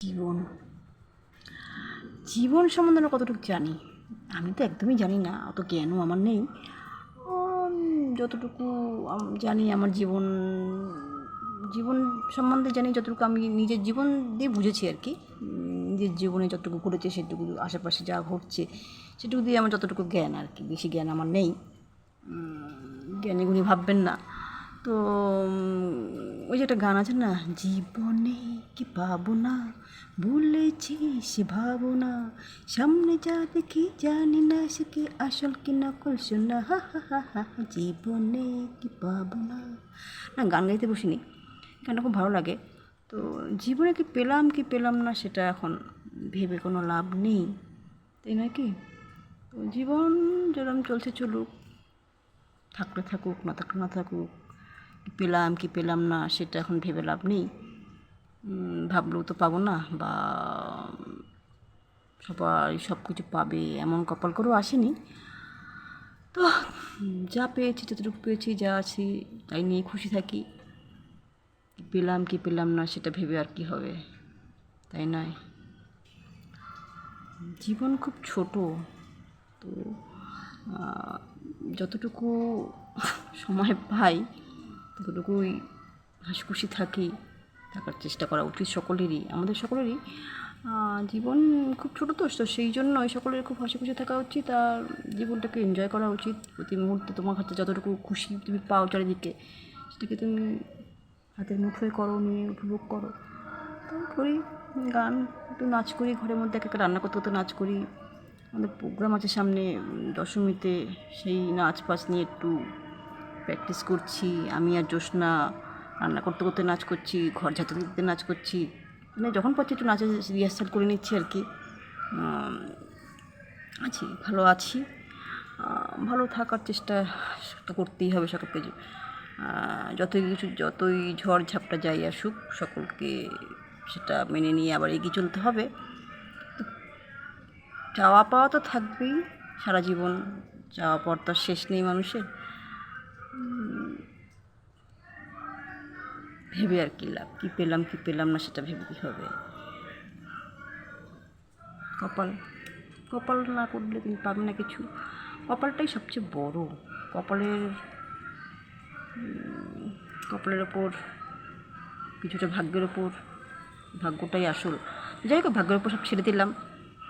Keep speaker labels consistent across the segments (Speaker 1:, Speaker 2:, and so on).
Speaker 1: জীবন। জীবন সম্বন্ধে আমরা কতটুকু জানি? আমি তো একদমই জানি না, অত জ্ঞানও আমার নেই। যতটুকু জানি আমার জীবন জীবন সম্বন্ধে জানি যতটুকু আমি নিজের জীবন দিয়ে বুঝেছি আর কি। নিজের জীবনে যতটুকু ঘটেছে সেটুকু, আশেপাশে যা ঘটছে সেটুকু দিয়ে আমার যতটুকু জ্ঞান আর কি, বেশি জ্ঞান আমার নেই। জ্ঞানী গুণী ভাববেন না। তো ওই যে একটা গান আছে না, জীবনে কি পাবো না? বলেছি সে ভাবো না। সামনে যা দেখি জানি না সে কি আসল কি নকল শোনা হা হা হা হা। জীবনে কি পাবো না? না, গান গাইতে বসিনি। গানটা খুব ভালো লাগে। তো, জীবনে কি পেলাম কি পেলাম না সেটা এখন ভেবে কোনো লাভ নেই। তাই নয় কি? তো, জীবন যেরকম চলছে চলুক, থাকলে থাকুক, না থাকলে না থাকুক পেলাম কি পেলাম না, সেটা এখন ভেবে লাভ নেই। ভাবলেও তো পাবো না, বা সবাই সব কিছু পাবে, এমন কপাল করেও আসেনি। তো, যা পেয়েছি, যতটুকু পেয়েছি, যা আছি, তাই নিয়ে খুশি থাকি। পেলাম কি পেলাম না, সেটা ভেবে আর কি হবে, তাই নয়। জীবন খুব ছোট, তো যতটুকু সময় পাই ততটুকুই হাসি খুশি থাকি, থাকার চেষ্টা করা উচিত সকলেরই, আমাদের সকলেরই। জীবন খুব ছোটো তো তো সেই জন্যই সকলের খুব হাসি খুশি থাকা উচিত আর জীবনটাকে এনজয় করা উচিত। প্রতি মুহূর্তে তোমার হাতে যতটুকু খুশি তুমি পাও চারিদিকে, সেটাকে তুমি হাতের মুঠোয় করো, নিয়ে উপভোগ করো। তো করি, গান একটু নাচ করি, ঘরের মধ্যে একা রান্না করতে করতে নাচ করি। আমাদের প্রোগ্রাম আছে সামনে, দশমীতে সেই নাচ ফাচ নিয়ে একটু প্র্যাকটিস করছি, আমি আর জ্যোৎস্না রান্না করতে করতে নাচ করছি, ঘর ঝাঁতে দিতে নাচ করছি। মানে যখন পাচ্ছি একটু নাচের রিহার্সাল করে নিচ্ছি আর কি। আছি, ভালো আছি। ভালো থাকার চেষ্টা তো করতেই হবে সকলকে। যতই কিছু, যতই ঝড় ঝাপটা যাই আসুক, সকলকে সেটা মেনে নিয়ে আবার এগিয়ে চলতে হবে। চাওয়া পাওয়া তো থাকবেই, সারা জীবন চাওয়া পাওয়ার তো শেষ নেই মানুষের। ভেবে আর কি লাভ? কী পেলাম কী পেলাম না সেটা ভেবে কী হবে? কপাল কপাল না করলে তুমি পাবে না কিছু। কপালটাই সবচেয়ে বড়। কপালের কপালের ওপর, কিছুটা ভাগ্যের ওপর, ভাগ্যটাই আসল। যাই হোক, ভাগ্যের ওপর সব ছেড়ে দিলাম।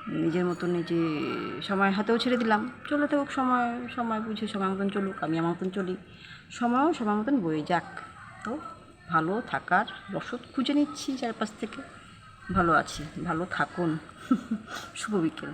Speaker 1: নিজের মতন নিজে সময় হাতেও ছেড়ে দিলাম। চলে থাকুক সময় সময় বুঝে, সময় মতন চলুক, আমি আমার মতন চলি। সময়ও, সময় মতন বয়ে যাক। তো ভালো থাকার রসদ খুঁজে নিচ্ছি চারপাশ থেকে। ভালো আছি ভালো থাকুন। শুভ বিকেল।